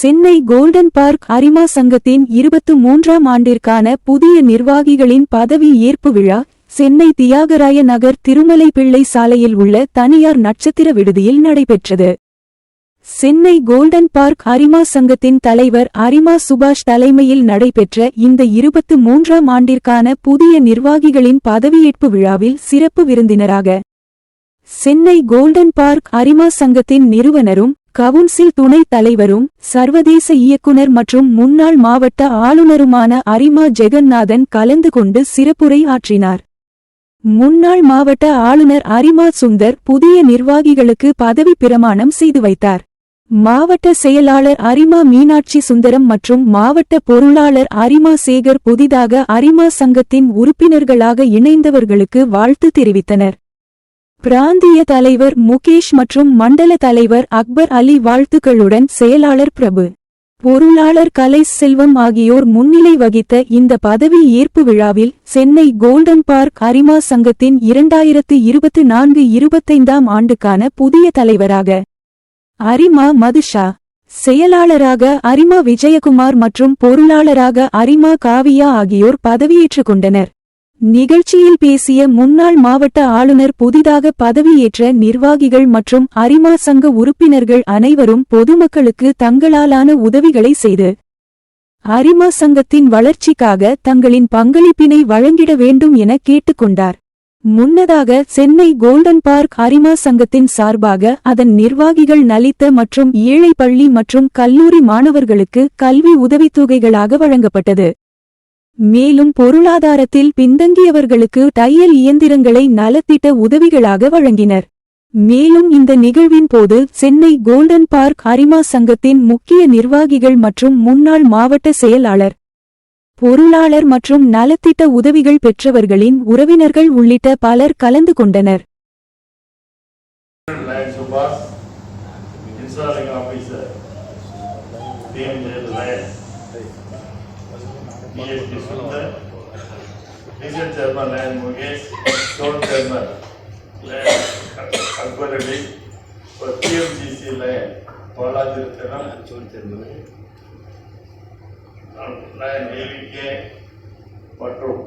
Chennai golden park அரிமா சங்கத்தின் இருபத்து மூன்றாம் ஆண்டிற்கான புதிய நிர்வாகிகளின் பதவி ஏற்பு விழா சென்னை தியாகராய நகர் திருமலை பிள்ளை சாலையில் உள்ள தனியார் நட்சத்திர விடுதியில் நடைபெற்றது. சென்னை கோல்டன் பார்க் அரிமா சங்கத்தின் தலைவர் அரிமா சுபாஷ் தலைமையில் நடைபெற்ற இந்த இருபத்து மூன்றாம் ஆண்டிற்கான புதிய நிர்வாகிகளின் பதவியேற்பு விழாவில் சிறப்பு விருந்தினராக சென்னை கோல்டன் பார்க் அரிமா சங்கத்தின் நிறுவனரும் கவுன்சில் துணைத் தலைவரும் சர்வதேச இயக்குனர் மற்றும் முன்னாள் மாவட்ட ஆளுநருமான அரிமா ஜெகந்நாதன் கலந்து கொண்டு சிறப்புரை ஆற்றினார். முன்னாள் மாவட்ட ஆளுநர் அரிமா சுந்தர் புதிய நிர்வாகிகளுக்கு பதவி பிரமாணம் செய்து வைத்தார். மாவட்ட செயலாளர் அரிமா மீனாட்சி சுந்தரம் மற்றும் மாவட்ட பொருளாளர் அரிமா சேகர் புதிதாக அரிமா சங்கத்தின் உறுப்பினர்களாக இணைந்தவர்களுக்கு வாழ்த்து தெரிவித்தனர். பிராந்திய தலைவர் முகேஷ் மற்றும் மண்டல தலைவர் அக்பர் அலி வாழ்த்துக்களுடன் செயலாளர் பிரபு. பொருளாளர் கலை செல்வம் ஆகியோர் முன்னிலை வகித்த இந்த பதவி ஏற்பு விழாவில் சென்னை கோல்டன் பார்க் அரிமா சங்கத்தின் இரண்டாயிரத்து இருபத்து நான்கு இருபத்தைந்தாம் ஆண்டுக்கான புதிய தலைவராக அரிமா மதுஷா செயலாளராக அரிமா விஜயகுமார் மற்றும் பொருளாளராக அரிமா காவியா ஆகியோர் பதவியேற்றுக் கொண்டனர். நிகழ்ச்சியில் பேசிய முன்னாள் மாவட்ட ஆளுநர் புதிதாக பதவியேற்ற நிர்வாகிகள் மற்றும் அரிமா சங்க உறுப்பினர்கள் அனைவரும் பொதுமக்களுக்கு தங்களாலான உதவிகளை செய்து அரிமா சங்கத்தின் வளர்ச்சிக்காக தங்களின் பங்களிப்பினை வழங்கிட வேண்டும் என கேட்டுக்கொண்டார். முன்னதாக சென்னை கோல்டன் பார்க் அரிமா சங்கத்தின் சார்பாக அதன் நிர்வாகிகள் நலித்த மற்றும் ஏழை பள்ளி மற்றும் கல்லூரி மாணவர்களுக்கு கல்வி உதவித்தொகைகளாக வழங்கப்பட்டது. மேலும் பொருளாதாரத்தில் பின்தங்கியவர்களுக்கு தையல் இயந்திரங்களை நலத்திட்ட உதவிகளாக வழங்கினர். மேலும் இந்த நிகழ்வின் போது சென்னை கோல்டன் பார்க் அரிமா சங்கத்தின் முக்கிய நிர்வாகிகள் மற்றும் முன்னாள் மாவட்ட செயலாளர் பொருளாளர் மற்றும் நலத்திட்ட உதவிகள் பெற்றவர்களின் உறவினர்கள் உள்ளிட்ட பலர் கலந்து கொண்டனர். Mukesh, Zone Chairman Lion Akbar Ali, for TMGC Lion, Balaji Ratnam, Zone Chairman, Lion AVK, மற்றும்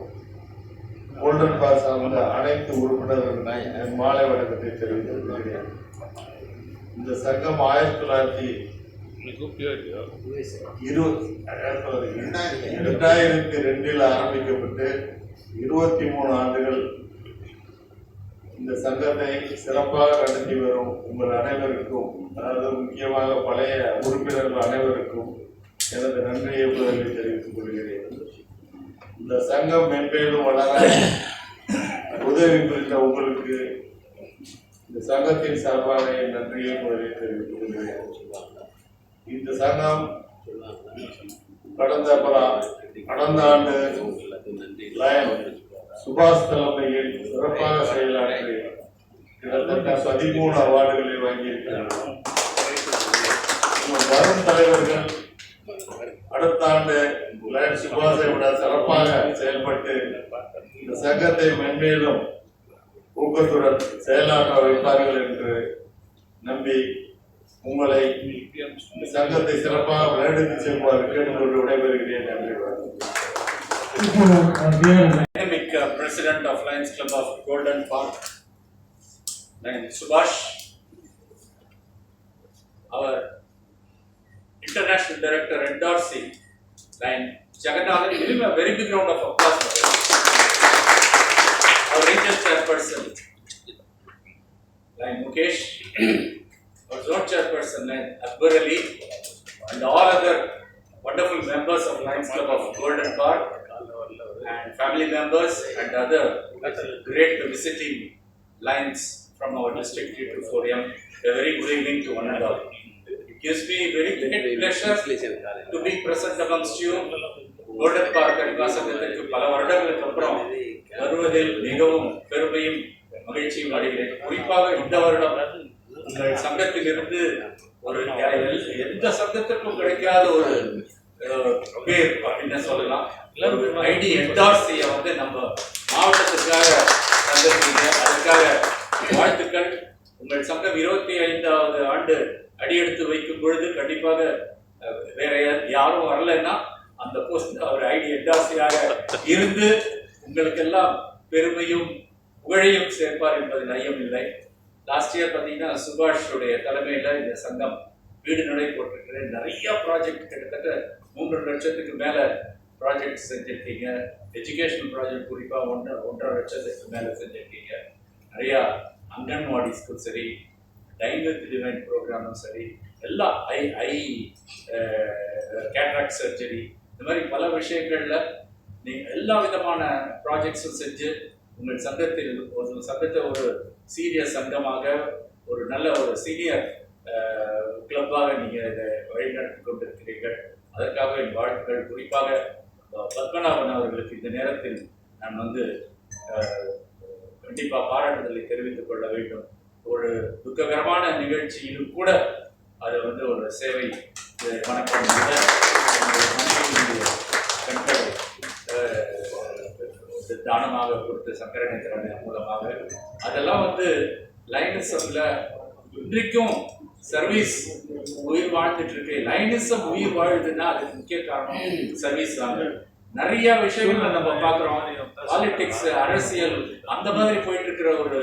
கோல்டன் பாஸ் சார்ந்த அனைத்து உறுப்பினர்களுக்கும் என் மாலை வணக்கத்தை தெரிவித்துக் கொள்கிறேன் இந்த சங்கம் ஆயிரத்தி தொள்ளாயிரத்தி இரண்டாயிரத்தி ரெண்டில் ஆரம்பிக்கப்பட்டு இருபத்தி மூணு ஆண்டுகள் இந்த சங்கத்தை சிறப்பாக நடத்தி வரும் உங்கள் அனைவருக்கும் அதாவது முக்கியமாக பழைய உறுப்பினர்கள் அனைவருக்கும் எனது நன்றியை முதலில் தெரிவித்துக் கொள்கிறேன். இந்த சங்கம் மென்மேலும் வளர உதவி புரிந்த உங்களுக்கு இந்த சங்கத்தின் சார்பாக என் நன்றியை முதலில் தெரிவித்துக் கொள்கிறேன். இந்த சங்கம் கடந்த பல கடந்த ஆண்டு சுபாஷ் தலைமையில் சிறப்பாக செயலாற்றி கிட்டத்தட்ட பதிமூணு அவார்டுகளை வாங்கியிருக்கிறார்கள் வரும் தலைவர்கள் அடுத்த ஆண்டு லயன் சுபாஷை விட சிறப்பாக செயல்பட்டு இந்த சங்கத்தை மென்மேலும் ஊக்கத்துடன் செயலாற்ற வைப்பார்கள் என்று நம்பி உங்களை சங்கத்தை சிறப்பாக வழிநடத்தி செல்வாறு என்று விடைபெறுகிறேன் நன்றி dynamic uh, president of Lions Club of Golden Park, Lion Subhash, our international director endorsing Lion Jagannathan, give him a very big round of applause and family members and other great visiting lions from our district T24M. A very good evening to one and all. It gives me very great pleasure to be present amongst you. Golden Park அடிவாசத்திற்கு பல வருடங்களுக்கு அப்புறம் வருவதில் மிகவும் பெருமையும் மகிழ்ச்சியும் அடைகிறேன் குறிப்பாக இந்த வருடம் உங்கள் சங்கத்திலிருந்து ஒரு எந்த சங்கத்திற்கும் கிடைக்காத ஒரு அப்படியே அப்படின்னு சொல்லலாம்? ஐடி என்டார்சியை வந்து நம்ம மாவட்டத்திற்காக தந்திருக்கீங்க. அதுக்காக வாழ்த்துக்கள். உங்கள் சங்கம் இருபத்தி ஐந்தாவது ஆண்டு அடியெடுத்து வைக்கும் பொழுது கண்டிப்பாக வேற யாரும் வரலைன்னா அந்த போஸ்ட் அவர் ஐடி எட்டாசியாக இருந்து உங்களுக்கெல்லாம் பெருமையும் புகழையும் சேர்ப்பார் என்பது நயம் இல்லை. லாஸ்ட் இயர் பார்த்தீங்கன்னா சுபாஷுடைய தலைமையில் இந்த சங்கம் வீடு நடை போட்டிருக்கிறேன். நிறைய ப்ராஜெக்ட் கிட்டத்தட்ட மூன்று லட்சத்துக்கு மேலே ப்ராஜெக்ட் செஞ்சுருக்கீங்க. எஜுகேஷனல் ப்ராஜெக்ட் குறிப்பாக ஒன்று ஒன்றரை லட்சத்துக்கு மேலே செஞ்சுருக்கீங்க. நிறையா அங்கன்வாடிஸ்க்கும் சரி டைம் வித் டிவைன் ப்ரோக்ராமும் சரி எல்லா ஐ ஐ கேட்ராக்ட் சர்ஜரி இந்த மாதிரி பல விஷயங்களில் நீங்கள் எல்லா விதமான ப்ராஜெக்ட்ஸும் செஞ்சு உங்கள் சங்கத்தில் ஒரு சங்கத்தை ஒரு சீரியஸ் சங்கமாக ஒரு நல்ல ஒரு சீனியர் கிளப்பாக நீங்கள் இதை வழிநடத்தி கொண்டிருக்கிறீர்கள். அதற்காக என் வாழ்த்துக்கள். குறிப்பாக பத்மநாபன் அவர்களுக்கு இந்த நேரத்தில் நான் வந்து கண்டிப்பாக பாராட்டுதலை தெரிவித்துக் கொள்ள வேண்டும். ஒரு துக்ககரமான நிகழ்ச்சியிலும் கூட அது வந்து ஒரு சேவை வணக்கம் கண்களை தானமாக கொடுத்த சங்கரநேந்திரன் மூலமாக. அதெல்லாம் வந்து லைனசம்ல இன்றைக்கும் சர்வீஸ் உயிர் வாழ்ந்துட்டு இருக்கு. லைனிசம் உயிர் வாழுதுன்னா அதுக்கு முக்கிய காரணம் சர்வீஸ் தாங்க நிறைய விஷயங்கள் நம்ம பார்க்குறோம். பாலிடிக்ஸ் அரசியல் அந்த மாதிரி போயிட்டு இருக்கிற ஒரு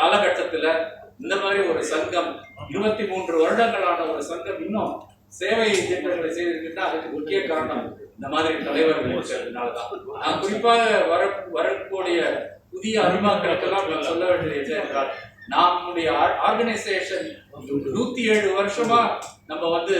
காலகட்டத்துல இந்த மாதிரி ஒரு சங்கம் இருபத்தி மூன்று வருடங்களான ஒரு சங்கம் இன்னும் சேவை திட்டங்களை செய்திருக்குன்னா அதுக்கு முக்கிய காரணம் இந்த மாதிரி தலைவர்கள் வச்சதுனாலதான் தான். நான் குறிப்பாக வர வரக்கூடிய புதிய அருமாக்களுக்கெல்லாம் சொல்ல வேண்டியது என்ன என்றால் நம்முடைய ஆர்கனைசேஷன் நூத்தி ஏழு வருஷமா நம்ம வந்து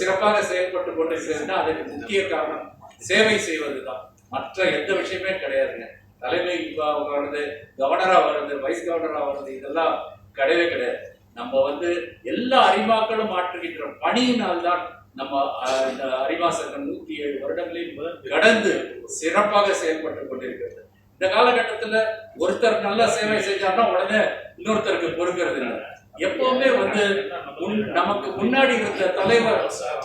சிறப்பாக செயல்பட்டு கொண்டிருக்கிறதுனா அதுக்கு முக்கிய காரணம் சேவை செய்வதுதான். மற்ற எந்த விஷயமே கிடையாதுங்க. தலைமை இப்ப வர்றது கவர்னரா வர்றது வைஸ் கவர்னரா வர்றது இதெல்லாம் கிடையவே கிடையாது. நம்ம வந்து எல்லா அறிவாக்களும் மாற்றுகின்ற பணியினால் தான் நம்ம இந்த அறிவா நூத்தி ஏழு வருடங்களையும் கடந்து சிறப்பாக செயல்பட்டு கொண்டிருக்கிறது. இந்த காலகட்டத்துல ஒருத்தர் நல்ல சேவை செஞ்சார்னா உடனே இன்னொருத்தருக்கு பொறுக்கிறதுனால எப்பவுமே வந்து முன்- நமக்கு முன்னாடி இருந்த தலைவர்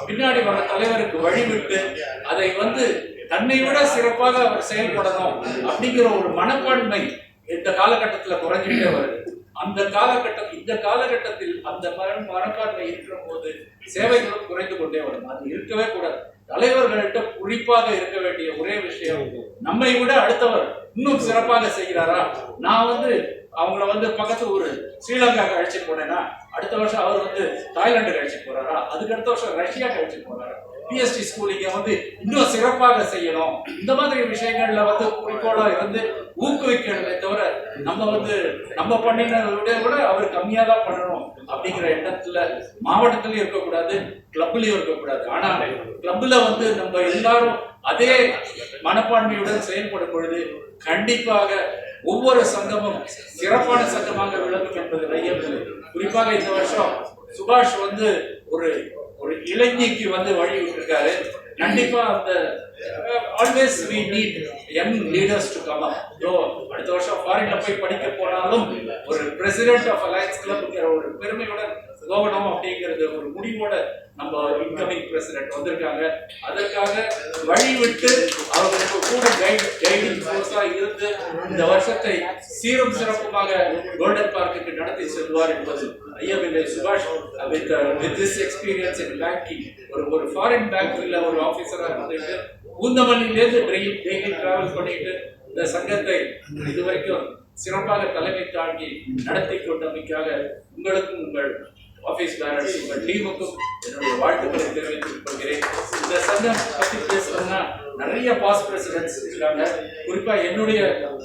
பின்னாடி வர தலைவருக்கு வழிவிட்டு அதை வந்து தன்னை விட சிறப்பாக அவர் செயல்படணும் அப்படிங்கிற ஒரு மனப்பான்மை இந்த காலகட்டத்துல குறைஞ்சிட்டே வருது. அந்த காலகட்டம் இந்த காலகட்டத்தில் அந்த மன- மனப்பான்மை இருக்கிற போது சேவைகளும் குறைந்து கொண்டே வரும். அது இருக்கவே கூடாது. தலைவர்கள்ட்ட குறிப்பாக இருக்க வேண்டிய ஒரே விஷயம் நம்மை விட அடுத்தவர் இன்னும் சிறப்பாக செய்கிறாரா? நான் வந்து அவங்கள வந்து பக்கத்து ஊர் ஸ்ரீலங்காக்கு அழைச்சிட்டு போனேன்னா அடுத்த வருஷம் அவர் வந்து தாய்லாந்துக்கு அழைச்சிட்டு போறாரா? அதுக்கு அடுத்த வருஷம் ரஷ்யாக்கு அழைச்சிட்டு போறாரா? பிஎஸ்டி ஸ்கூலிங்க வந்து இன்னும் சிறப்பாக செய்யணும். இந்த மாதிரி விஷயங்கள்ல வந்து குறிக்கோளா இருந்து ஊக்குவிக்கணுமே தவிர நம்ம வந்து நம்ம பண்ணினதை விட கூட அவர் கம்மியா தான் பண்ணணும் அப்படிங்கிற எண்ணத்துல மாவட்டத்திலயும் இருக்கக்கூடாது கிளப்லயும் இருக்கக்கூடாது. ஆனால் கிளப்ல வந்து நம்ம எல்லாரும் அதே மனப்பான்மையுடன் செயல்படும் பொழுது கண்டிப்பாக ஒவ்வொரு சங்கமும் சிறப்பான சங்கமாக விளங்கும் என்பது ஐயமில்லை குறிப்பாக இந்த வருஷம் சுபாஷ் வந்து ஒரு ஒரு இளைஞிக்கு வந்து வழி விட்டுருக்காரு. கண்டிப்பா அந்த always we need young leaders to come up so அடுத்த வருஷம் ஃபாரின்ல போய் படிக்க போனாலும் ஒரு பிரசிடென்ட் ஆஃப் அலையன்ஸ் கிளப்ங்கிற ஒரு பெருமையுடன் போகணும் அப்படிங்கிறது ஒரு முடிவோட நம்ம இன்கமிங் பிரசிடென்ட் வந்திருக்காங்க. அதற்காக வழி விட்டு அவர்களுக்கு கூட கைட் கைடிங் ஃபோர்ஸாக இருந்து இந்த வருஷத்தை சீரும் சிறப்புமாக கோல்டன் நடத்தி செல்வார் என்பது ஐயமில்லை சுபாஷ் with with this experience in banking ஒரு ஒரு ஃபாரின் பேங்க்ல ஒரு ஆபீசரா இருந்துட்டு பூந்தமல்லியிலேருந்து டெய்லி டெய்லி டிராவல் பண்ணிட்டு இந்த சங்கத்தை இதுவரைக்கும் சிறப்பாக தலைமை தாங்கி நடத்தி கொண்டமைக்காக உங்களுக்கும் உங்கள் ஆஃபீஸ் பேரண்ட்ஸ் உங்கள் டீமுக்கும் என்னுடைய வாழ்த்துக்களை தெரிவித்துக் கொள்கிறேன். இந்த சங்கம் பற்றி பேசணும்னா நிறைய பாஸ் பிரசிடென்ட்ஸ் இருக்காங்க. குறிப்பா என்னுடைய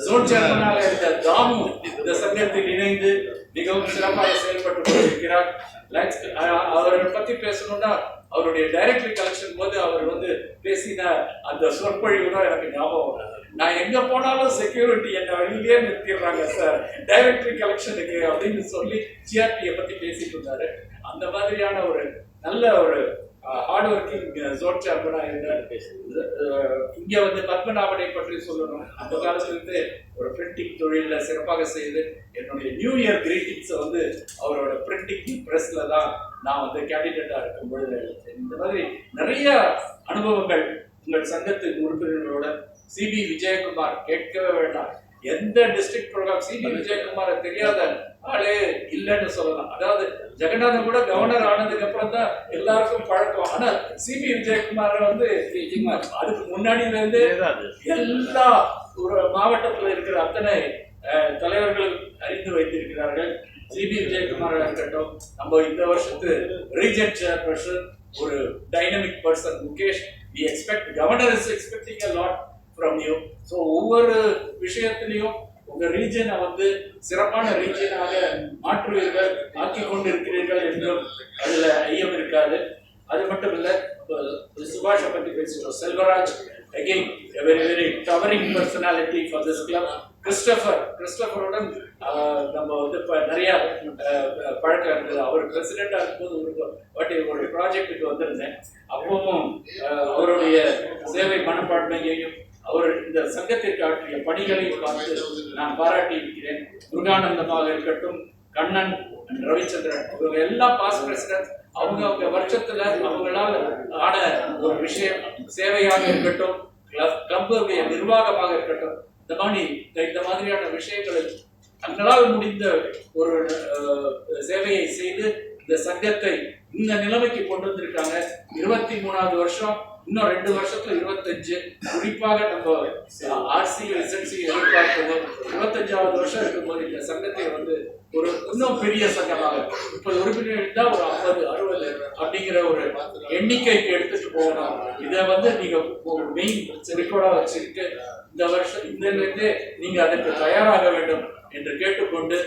ஜோன் சேர்மனாக இருந்த தாமு இந்த சங்கத்தில் இணைந்து மிகவும் சிறப்பாக செயல்பட்டு கொண்டிருக்கிறார். லைன்ஸ் அவரை பத்தி பேசணும்னா அவருடைய டைரக்டரி கலெக்ஷன் போது அவர் வந்து பேசின அந்த சொற்பொழிவு தான் எனக்கு ஞாபகம் வராது நான் எங்க போனாலும் செக்யூரிட்டி என்ன வெளியிலே நிறுத்திடுறாங்க சார் டைரக்டரி கலெக்ஷனுக்கு அப்படின்னு சொல்லி ஜிஆர்பியை பத்தி பேசிட்டு இருந்தாரு. அந்த மாதிரியான ஒரு நல்ல ஒரு ஹார்ட் ஒர்க்கிங் ஜோன் சேர்மனா இருந்தார் வந்து பத்மநாபனை பற்றி சொல்லணும். அந்த காலத்திலிருந்து ஒரு பிரிண்டிங் தொழிலில் சிறப்பாக செய்து என்னுடைய நியூ இயர் கிரீட்டிங்ஸை வந்து அவரோட பிரிண்டிங் பிரஸ்ல தான் நான் வந்து கேண்டிடேட்டாக இருக்கும் பொழுது இந்த மாதிரி நிறைய அனுபவங்கள் உங்கள் சங்கத்தின் உறுப்பினர்களோட சிபி விஜயகுமார் கேட்கவே வேண்டாம். எந்த டிஸ்ட்ரிக்ட் ப்ரோக்ராம் சி விஜயகுமார தெரியாத ஆளே இல்லைன்னு சொல்லலாம். அதாவது ஜெகநாதன் கூட கவர்னர் ஆனதுக்கு அப்புறம் தான் எல்லாருக்கும் பழக்கம். ஆனா சிபி விஜயகுமார் வந்து அதுக்கு முன்னாடியில இருந்து எல்லா ஒரு மாவட்டத்துல இருக்கிற அத்தனை தலைவர்கள் அறிந்து வைத்திருக்கிறார்கள். சிபி விஜயகுமார் இருக்கட்டும் நம்ம இந்த வருஷத்து ரீஜன் சேர்பர்சன் ஒரு dynamic person Mukesh. We expect governor is expecting a lot from you so ஒவ்வொரு விஷயத்திலையும் உங்கள் ரீஜனை வந்து சிறப்பான ரீஜனாக மாற்றுவீர்கள் ஆக்கி கொண்டிருக்கிறீர்கள் என்றும் அதில் ஐயம் இருக்காது. அது மட்டும் இல்லை சுபாஷை பற்றி பேசுகிறோம். Selvaraj again very very covering personality personality for this club. Christopher கிறிஸ்டபருடன் நம்ம வந்து இப்போ நிறையா பழக்கம் இருந்தது அவர் பிரசிடென்டா இருக்கும்போது ஒரு வாட்டி ஒரு ப்ராஜெக்ட்டுக்கு வந்திருந்தேன். அப்பவும் அவருடைய சேவை மனப்பான்மையையும் அவர் இந்த சங்கத்திற்கு ஆற்றிய பணிகளையும் பார்த்து நான் பாராட்டி இருக்கிறேன் முருகானந்தமாக இருக்கட்டும் கண்ணன் ரவிச்சந்திரன் இவங்க எல்லா பாஸ் பிரசிடன்ட் அவங்க அவங்க வருஷத்துல அவங்களால் ஆன ஒரு விஷயம் சேவையாக இருக்கட்டும் கிளப் கிளப்புடைய நிர்வாகமாக இருக்கட்டும் இந்த மாதிரி இந்த மாதிரியான விஷயங்களில் தங்களால் முடிந்த ஒரு சேவையை செய்து இந்த சங்கத்தை இந்த நிலைமைக்கு கொண்டு வந்திருக்காங்க. இருபத்தி மூணாவது வருஷம் இன்னும் ரெண்டு வருஷத்துல இருபத்தஞ்சு. குறிப்பாக நம்ம ஆர்சி எஸ்என்சி எதிர்பார்ப்பது இருபத்தஞ்சாவது வருஷம் இருக்கும்போது இந்த சங்கத்தை வந்து ஒரு இன்னும் பெரிய சங்கமாக முப்பது உறுப்பினர்கள் தான் ஒரு ஐம்பது அறுபது அப்படிங்கிற ஒரு எண்ணிக்கைக்கு எடுத்துட்டு போகணும் இதை வந்து நீங்க ஒரு மெயின் குறிக்கோளா வச்சுக்கிட்டு இந்த வருஷம் இந்த நீங்க அதற்கு தயாராக வேண்டும் என்று கேட்டுக்கொண்டு